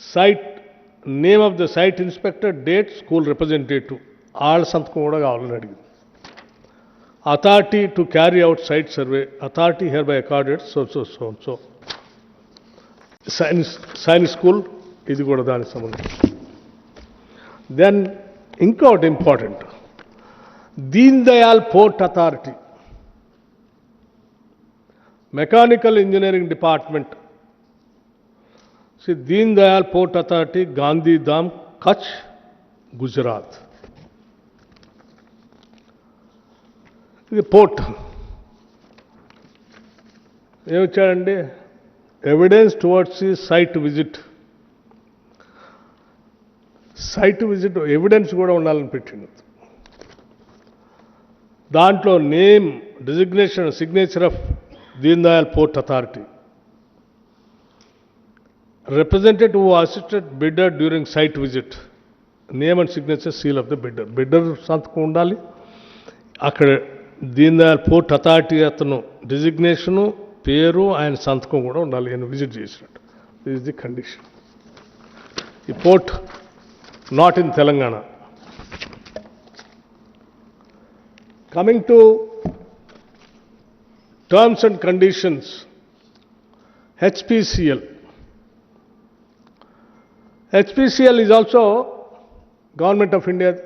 Site name of the site inspector date school representative. వాళ్ళ సంతకం కూడా కావాలని అడిగింది. Authority to carry out site survey authority hereby accorded so so so so science science school ఇది కూడా దానికి సంబంధించి. దెన్ ఇంకొకటి important Deen Dayal port authority. Mechanical engineering department Shri Deen Dayal port authority Gandhidham Kutch Gujarat ఇది port ఏమిచ్చాడండి evidence towards ఈ site visit site visit evidence కూడా ఉండాలని పెట్టింది। దాంట్లో name designation signature of Deen Dayal port authority representative or assisted bidder during site visit name and signature seal of the bidder bidder సంతకం ఉండాలి. అక్కడ Deen Dayal port authority అతను designation పేరు ఆయన సంతకం కూడా ఉండాలి. ఆయన విజిట్ చేసినట్టు. దిస్ ది కండిషన్ ఈ port not in Telangana. Coming to terms and conditions HPCL HPCL is also Government of India.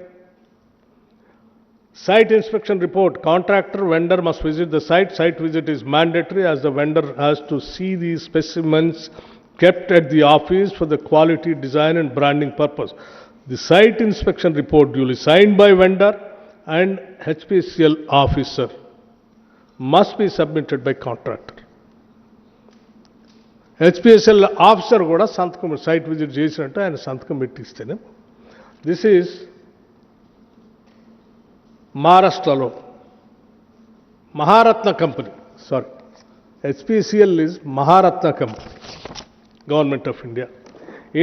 Site inspection report, contractor, vendor must visit the site. Site visit is mandatory as the vendor has to see these specimens kept at the office for the quality, design and branding purpose. The site inspection report duly signed by vendor and HPCL officer must be submitted by contractor. HPSL officer కూడా సంతకం site visit చేసినట్టు ఆయన సంతకం పెట్టిస్తేనే. This is మహారాష్ట్రలో Maharatna company sorry HPCL is Maharatna company government of India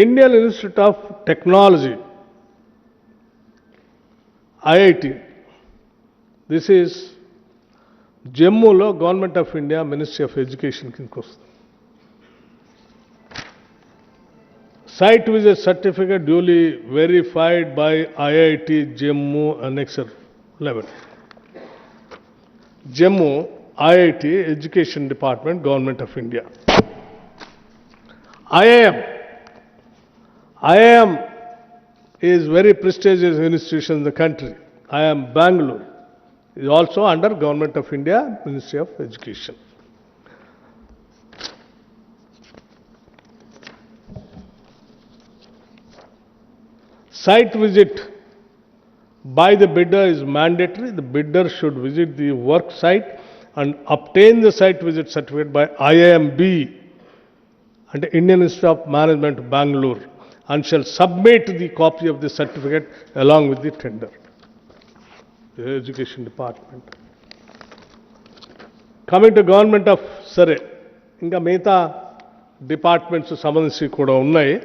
Indian institute of technology IIT this is జమ్మూలో government of India ministry of education కిందకి వస్తుంది Site visit certificate duly verified by IIT Jammu Annexer 11. Jammu IIT Education Department, Government of India. IIM. IIM is very prestigious institution in the country. IIM Bangalore is also under Government of India, Ministry of Education. Site visit by the bidder is mandatory. The bidder should visit the work site and obtain the site visit certificate by IIMB and Indian Institute of Management, Bangalore, and shall submit the copy of the certificate along with the tender. The Education Department. Coming to Government of, సరే ఇంకా మిగతా departments సంబంధించి కూడా ఉన్నాయి